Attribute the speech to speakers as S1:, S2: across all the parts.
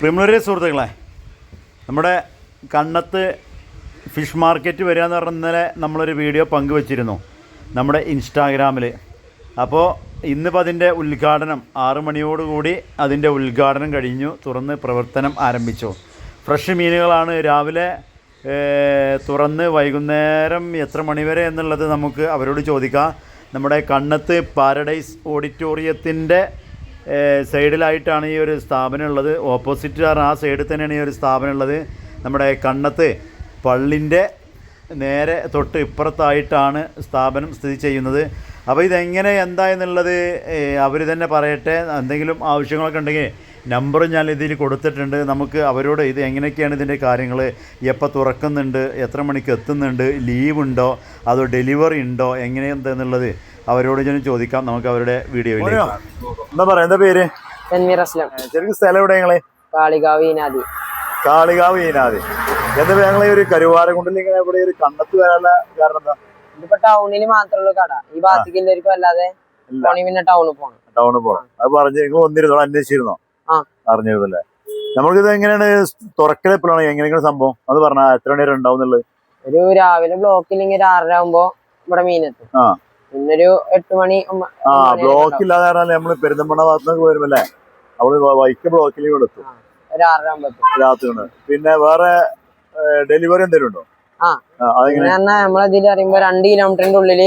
S1: പ്രിമിനറി സുഹൃത്തുക്കളെ നമ്മുടെ കണ്ണത്ത് fish market വരിക എന്ന് പറഞ്ഞ ഇന്നലെ നമ്മളൊരു വീഡിയോ പങ്കുവച്ചിരുന്നു നമ്മുടെ ഇൻസ്റ്റാഗ്രാമിൽ. അപ്പോൾ ഇന്നിപ്പോൾ അതിന്റെ ഉദ്ഘാടനം ആറു മണിയോടുകൂടി അതിന്റെ ഉദ്ഘാടനം കഴിഞ്ഞു തുറന്ന് പ്രവർത്തനം ആരംഭിച്ചു. ഫ്രഷ് മീനുകളാണ് രാവിലെ തുറന്ന് വൈകുന്നേരം എത്ര മണിവരെ എന്നുള്ളത് നമുക്ക് അവരോട് ചോദിക്കാം. നമ്മുടെ കണ്ണത്ത് പാരഡൈസ് ഓഡിറ്റോറിയത്തിന്റെ സൈഡിലായിട്ടാണ് ഈ ഒരു സ്ഥാപനം ഉള്ളത്. ഓപ്പോസിറ്റ് ആ സൈഡിൽ തന്നെയാണ് ഈ ഒരു സ്ഥാപനം ഉള്ളത്. നമ്മുടെ കണ്ണത്ത് പള്ളിന്റെ നേരെ തൊട്ട് ഇപ്പുറത്തായിട്ടാണ് സ്ഥാപനം സ്ഥിതി ചെയ്യുന്നത്. അപ്പോൾ ഇതെങ്ങനെ എന്താ എന്നുള്ളത് അവർ തന്നെ പറയട്ടെ. എന്തെങ്കിലും ആവശ്യങ്ങളൊക്കെ ഉണ്ടെങ്കിൽ നമ്പർ ഞാൻ ഇതിൽ കൊടുത്തിട്ടുണ്ട്. നമുക്ക് അവരോട് ഇത് എങ്ങനെയൊക്കെയാണ് ഇതിന്റെ കാര്യങ്ങൾ? എപ്പോൾ തുറക്കുന്നുണ്ട്? എത്ര മണിക്ക് എത്തുന്നുണ്ട്? ലീവ് ഉണ്ടോ? അതോ ഡെലിവറി ഉണ്ടോ? എങ്ങനെയെന്നുള്ളത് അവരോട് ഞാൻ ചോദിക്കാം. നമുക്ക് അവരുടെ വീഡിയോയിൽ എന്താ പറയാ എന്താ പേര്?
S2: തൻവീർ അസ്ലം.
S1: ശരിക്കും സ്ഥലം എവിടെ ഞങ്ങളെ
S2: കാളികാവ് ഈനാദി
S1: കാളികാവ് ഈനാദി എന്താ ഞങ്ങളെ ഒരു കരുവാരക്കുണ്ടിൽ ഇങ്ങനെ ഇവിടെ ഒരു കണ്ടത്ത് വരാനുള്ള കാരണം എന്താ?
S2: ഇതിപ്പോ ടൗണിൽ മാത്രമുള്ള കട. ഈ ഭാഗത്തേക്കുള്ളവർക്കും അല്ലാതെ
S1: ഇല്ല.
S2: പിന്നെ ടൗണിൽ പോണം.
S1: ടൗണിൽ പോകണം അത് പറഞ്ഞു നിങ്ങൾ വന്നിരുന്നോ അന്വേഷിച്ചിരുന്നോ. അറിഞ്ഞിരുന്നല്ലേ. നമ്മൾക്കിത് എങ്ങനെയാണ് തുറക്കൽ എപ്പോഴാണ് എങ്ങനെയാണ് സംഭവം? അത് പറഞ്ഞാൽ എത്ര മണി വരെ ഉണ്ടാവും
S2: ഒരു രാവിലെ ബ്ലോക്കിൽ ഒരു ആറര ആകുമ്പോ ഇവിടെ മീനെത്തും.
S1: ആ.
S2: പിന്നൊരു എട്ട് മണി
S1: ആ ബ്ലോക്ക് ഇല്ലാതെ പറഞ്ഞാൽ നമ്മൾ പെരിന്തമണ്ണ ഭാഗത്തുനിന്നൊക്കെ വൈക്ക എത്തും
S2: ഉണ്ടാവും. ഒരു ആറര ആകുമ്പോ എത്തും.
S1: രാത്രി പിന്നെ വേറെ ഡെലിവറി എന്തെങ്കിലും ഉണ്ടോ
S2: ആ. നമ്മളതിൽ അറിയുമ്പോ രണ്ട് കിലോമീറ്ററിന്റെ
S1: ഉള്ളിൽ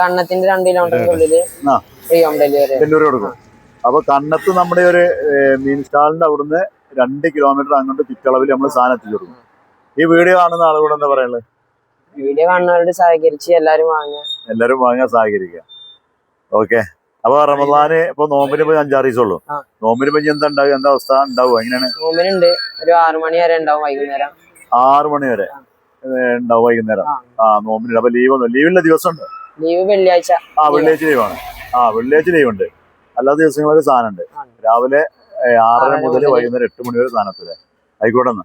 S2: കണ്ണത്തിന്റെ രണ്ട് കിലോമീറ്ററിന്റെ
S1: ഉള്ളിൽ.
S2: ഫ്രീ ഹോം ഡെലിവറി
S1: ഡെലിവറി കൊടുക്കും അപ്പൊ കണ്ണത്ത് നമ്മുടെ ഒരു മീൻ സ്റ്റാളിന്റെ അവിടുന്ന് രണ്ട് കിലോമീറ്റർ അങ്ങോട്ട് ചുറ്റളവിൽ നമ്മൾ സാധനം എത്തിച്ചു കൊടുക്കും ഈ വീഡിയോ കാണുന്ന ആളുകൂടെ എന്താ പറയുള്ളത്
S2: വീഡിയോ കാണുന്നവരോട് സഹകരിച്ച് എല്ലാരും വാങ്ങുക.
S1: എല്ലാരും വാങ്ങാൻ സഹകരിക്കുക. ഓക്കെ. അപ്പൊ റമദാന് ഇപ്പൊ നോമ്പിന് ഇപ്പൊ അഞ്ചാറ് ദിവസമുള്ളൂ നോമ്പിന് ഇപ്പൊ എന്താ ഉണ്ടാവും എന്താ അവസ്ഥ? ഉണ്ടാവും എങ്ങനെയാണ്?
S2: നോമ്പിനുണ്ട്. ഒരു ആറു മണി വരെ ഉണ്ടാവും വൈകുന്നേരം.
S1: ആറു മണി വരെ. ഉണ്ടാവും വൈകുന്നേരം.
S2: ആ.
S1: നോമ്പിന് അപ്പൊ ലീവ് ഒന്നും ലീവുള്ള ദിവസം ഉണ്ട്
S2: ലീവ് വെള്ളിയാഴ്ച.
S1: ആ വെള്ളിയാഴ്ച ലീവാണ് ആ വെള്ളിയാഴ്ച ലീവ് ഉണ്ട്. അല്ലാത്ത ദിവസങ്ങളൊക്കെ സാധനം ഉണ്ട് രാവിലെ ആറര മുതൽ വൈകുന്നേരം എട്ട് മണി വരെ സാധനത്തിൽ. ആയിക്കോട്ടെ എന്നാ.